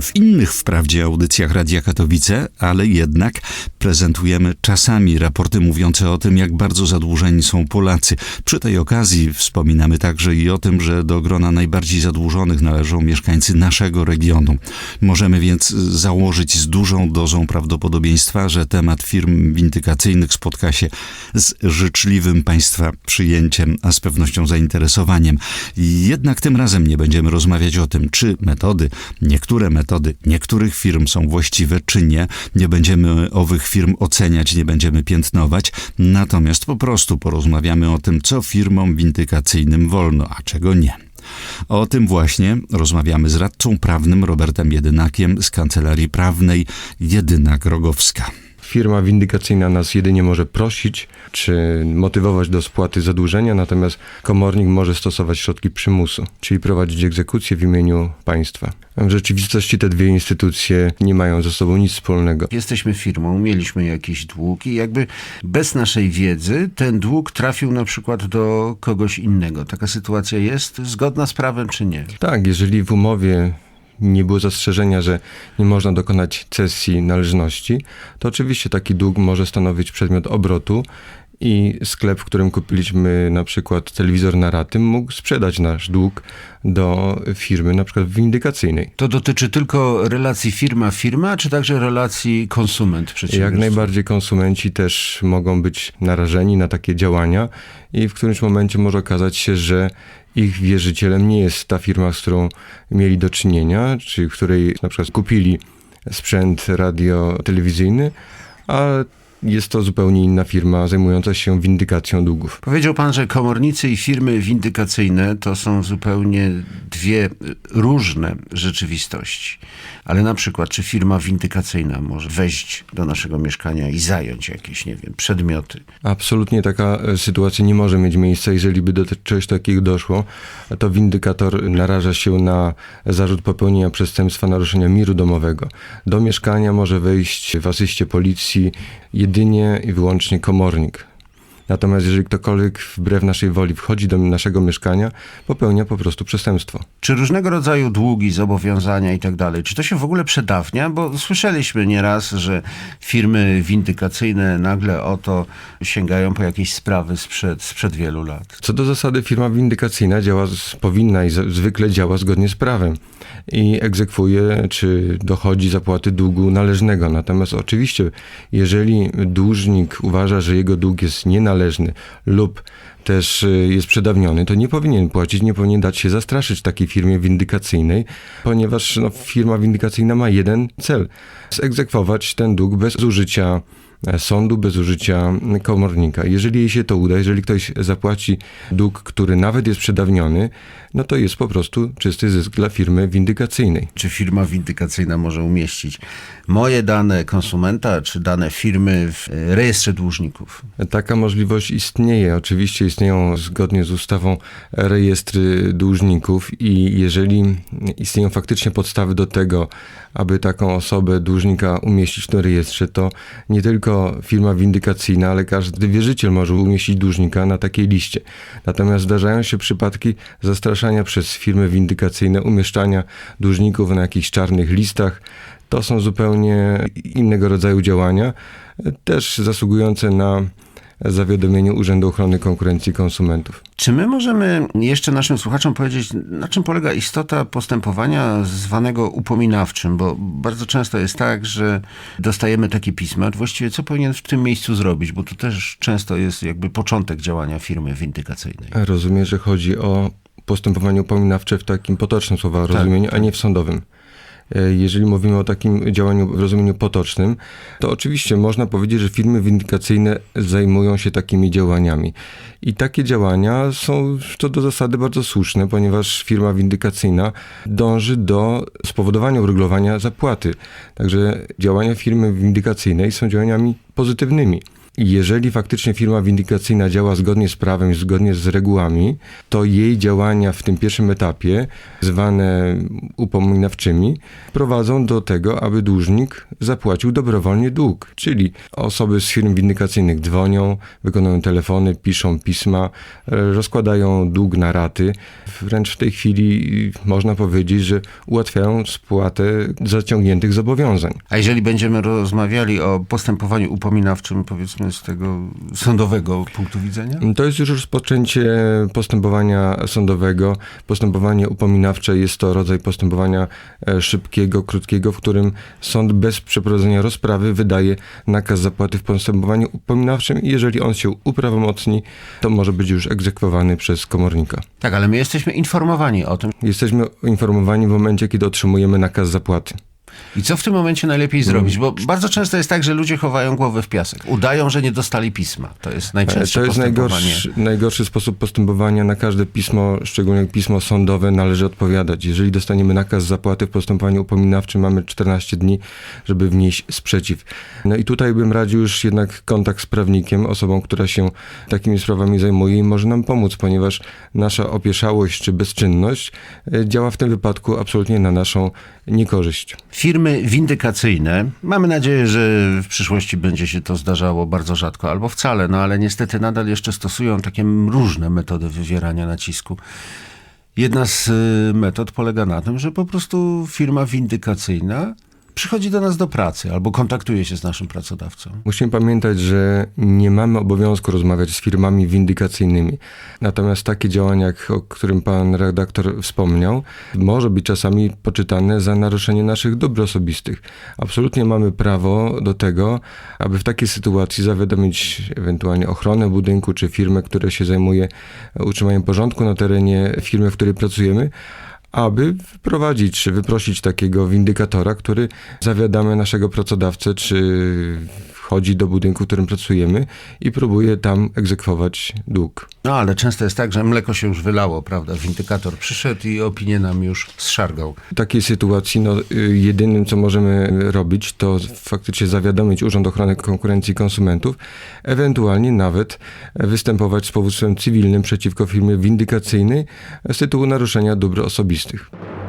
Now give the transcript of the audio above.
w innych wprawdzie audycjach Radia Katowice, ale jednak prezentujemy czasami raporty mówiące o tym, jak bardzo zadłużeni są Polacy. Przy tej okazji wspominamy także i o tym, że do grona najbardziej zadłużonych należą mieszkańcy naszego regionu. Możemy więc założyć z dużą dozą prawdopodobieństwa, że temat firm windykacyjnych spotka się z życzliwym Państwa przyjęciem, a z pewnością zainteresowaniem. Jednak tym razem nie będziemy rozmawiać o tym, czy metody, niektóre metody niektórych firm są właściwe, czy nie. Nie będziemy owych firm oceniać, nie będziemy piętnować, natomiast po prostu porozmawiamy o tym, co firmom windykacyjnym wolno, a czego nie. O tym właśnie rozmawiamy z radcą prawnym Robertem Jedynakiem z Kancelarii Prawnej Jedynak Rogowska. Firma windykacyjna nas jedynie może prosić czy motywować do spłaty zadłużenia, natomiast komornik może stosować środki przymusu, czyli prowadzić egzekucję w imieniu państwa. W rzeczywistości te dwie instytucje nie mają ze sobą nic wspólnego. Jesteśmy firmą, mieliśmy jakiś dług i jakby bez naszej wiedzy ten dług trafił na przykład do kogoś innego. Taka sytuacja jest zgodna z prawem czy nie? Tak, jeżeli w umowie nie było zastrzeżenia, że nie można dokonać cesji należności, to oczywiście taki dług może stanowić przedmiot obrotu i sklep, w którym kupiliśmy na przykład telewizor na raty, mógł sprzedać nasz dług do firmy na przykład windykacyjnej. To dotyczy tylko relacji firma-firma, czy także relacji konsument-przedsiębiorca? Jak najbardziej konsumenci też mogą być narażeni na takie działania i w którymś momencie może okazać się, że ich wierzycielem nie jest ta firma, z którą mieli do czynienia, czy w której na przykład kupili sprzęt radio-telewizyjny, a jest to zupełnie inna firma zajmująca się windykacją długów. Powiedział pan, że komornicy i firmy windykacyjne to są zupełnie dwie różne rzeczywistości. Ale na przykład, czy firma windykacyjna może wejść do naszego mieszkania i zająć jakieś, nie wiem, przedmioty? Absolutnie taka e, sytuacja nie może mieć miejsca. Jeżeli by do czegoś takiego doszło, to windykator naraża się na zarzut popełnienia przestępstwa naruszenia miru domowego. Do mieszkania może wejść w asyście policji jedynie i wyłącznie komornik. Natomiast jeżeli ktokolwiek wbrew naszej woli wchodzi do naszego mieszkania, popełnia po prostu przestępstwo. Czy różnego rodzaju długi, zobowiązania i tak dalej, czy to się w ogóle przedawnia? Bo słyszeliśmy nieraz, że firmy windykacyjne nagle o to sięgają po jakieś sprawy sprzed, sprzed wielu lat. Co do zasady firma windykacyjna działa, powinna i zwykle działa zgodnie z prawem i egzekwuje czy dochodzi zapłaty długu należnego. Natomiast oczywiście, jeżeli dłużnik uważa, że jego dług jest nienależny lub też y, jest przedawniony, to nie powinien płacić, nie powinien dać się zastraszyć takiej firmie windykacyjnej, ponieważ no, firma windykacyjna ma jeden cel: zegzekwować ten dług bez użycia E, sądu bez użycia komornika. Jeżeli jej się to uda, jeżeli ktoś zapłaci dług, który nawet jest przedawniony, no to jest po prostu czysty zysk dla firmy windykacyjnej. Czy firma windykacyjna może umieścić moje dane konsumenta, czy dane firmy w rejestrze dłużników? Taka możliwość istnieje. Oczywiście istnieją zgodnie z ustawą rejestry dłużników i jeżeli istnieją faktycznie podstawy do tego, aby taką osobę dłużnika umieścić w tym rejestrze, to nie tylko firma windykacyjna, ale każdy wierzyciel może umieścić dłużnika na takiej liście. Natomiast zdarzają się przypadki zastraszania przez firmy windykacyjne, umieszczania dłużników na jakichś czarnych listach. To są zupełnie innego rodzaju działania, też zasługujące na zawiadomieniu Urzędu Ochrony Konkurencji i Konsumentów. Czy my możemy jeszcze naszym słuchaczom powiedzieć, na czym polega istota postępowania zwanego upominawczym? Bo bardzo często jest tak, że dostajemy takie pisma, właściwie co powinien w tym miejscu zrobić, bo to też często jest jakby początek działania firmy windykacyjnej. Rozumiem, że chodzi o postępowanie upominawcze w takim potocznym słowa tak, rozumieniu, tak. a nie w sądowym. E, jeżeli mówimy o takim działaniu w rozumieniu potocznym, to oczywiście można powiedzieć, że firmy windykacyjne zajmują się takimi działaniami. I takie działania są co do zasady bardzo słuszne, ponieważ firma windykacyjna dąży do spowodowania uregulowania zapłaty. Także działania firmy windykacyjnej są działaniami pozytywnymi. Jeżeli faktycznie firma windykacyjna działa zgodnie z prawem, zgodnie z regułami, to jej działania w tym pierwszym etapie, zwane upominawczymi, prowadzą do tego, aby dłużnik zapłacił dobrowolnie dług. Czyli osoby z firm windykacyjnych dzwonią, wykonują telefony, piszą pisma, rozkładają dług na raty. Wręcz w tej chwili można powiedzieć, że ułatwiają spłatę zaciągniętych zobowiązań. A jeżeli będziemy rozmawiali o postępowaniu upominawczym, powiedzmy z tego sądowego punktu widzenia? To jest już rozpoczęcie postępowania sądowego. Postępowanie upominawcze jest to rodzaj postępowania e, szybkiego, krótkiego, w którym sąd bez przeprowadzenia rozprawy wydaje nakaz zapłaty w postępowaniu upominawczym i jeżeli on się uprawomocni, to może być już egzekwowany przez komornika. Tak, ale my jesteśmy informowani o tym. Jesteśmy informowani w momencie, kiedy otrzymujemy nakaz zapłaty. I co w tym momencie najlepiej zrobić? Bo bardzo często jest tak, że ludzie chowają głowę w piasek. Udają, że nie dostali pisma. To jest najczęstsze To jest najgorszy, najgorszy sposób postępowania. Na każde pismo, szczególnie pismo sądowe, należy odpowiadać. Jeżeli dostaniemy nakaz zapłaty w postępowaniu upominawczym, mamy 14 dni, żeby wnieść sprzeciw. No i tutaj bym radził już jednak kontakt z prawnikiem, osobą, która się takimi sprawami zajmuje i może nam pomóc, ponieważ nasza opieszałość czy bezczynność e, działa w tym wypadku absolutnie na naszą niekorzyść. Firmy windykacyjne, mamy nadzieję, że w przyszłości będzie się to zdarzało bardzo rzadko albo wcale, no ale niestety nadal jeszcze stosują takie różne metody wywierania nacisku. Jedna z y, metod polega na tym, że po prostu firma windykacyjna przychodzi do nas do pracy albo kontaktuje się z naszym pracodawcą. Musimy pamiętać, że nie mamy obowiązku rozmawiać z firmami windykacyjnymi. Natomiast takie działania, jak, o którym pan redaktor wspomniał, może być czasami poczytane za naruszenie naszych dóbr osobistych. Absolutnie mamy prawo do tego, aby w takiej sytuacji zawiadomić ewentualnie ochronę budynku czy firmę, która się zajmuje utrzymaniem porządku na terenie firmy, w której pracujemy, aby wprowadzić czy wyprosić takiego windykatora, który zawiadamia naszego pracodawcę, czy wchodzi do budynku, w którym pracujemy i próbuje tam egzekwować dług. No ale często jest tak, że mleko się już wylało, prawda? Windykator przyszedł i opinię nam już zszargał. W takiej sytuacji no, y, jedynym, co możemy robić, to faktycznie zawiadomić Urząd Ochrony Konkurencji i Konsumentów, ewentualnie nawet występować z powództwem cywilnym przeciwko firmie windykacyjnej z tytułu naruszenia dóbr osobistych. 70.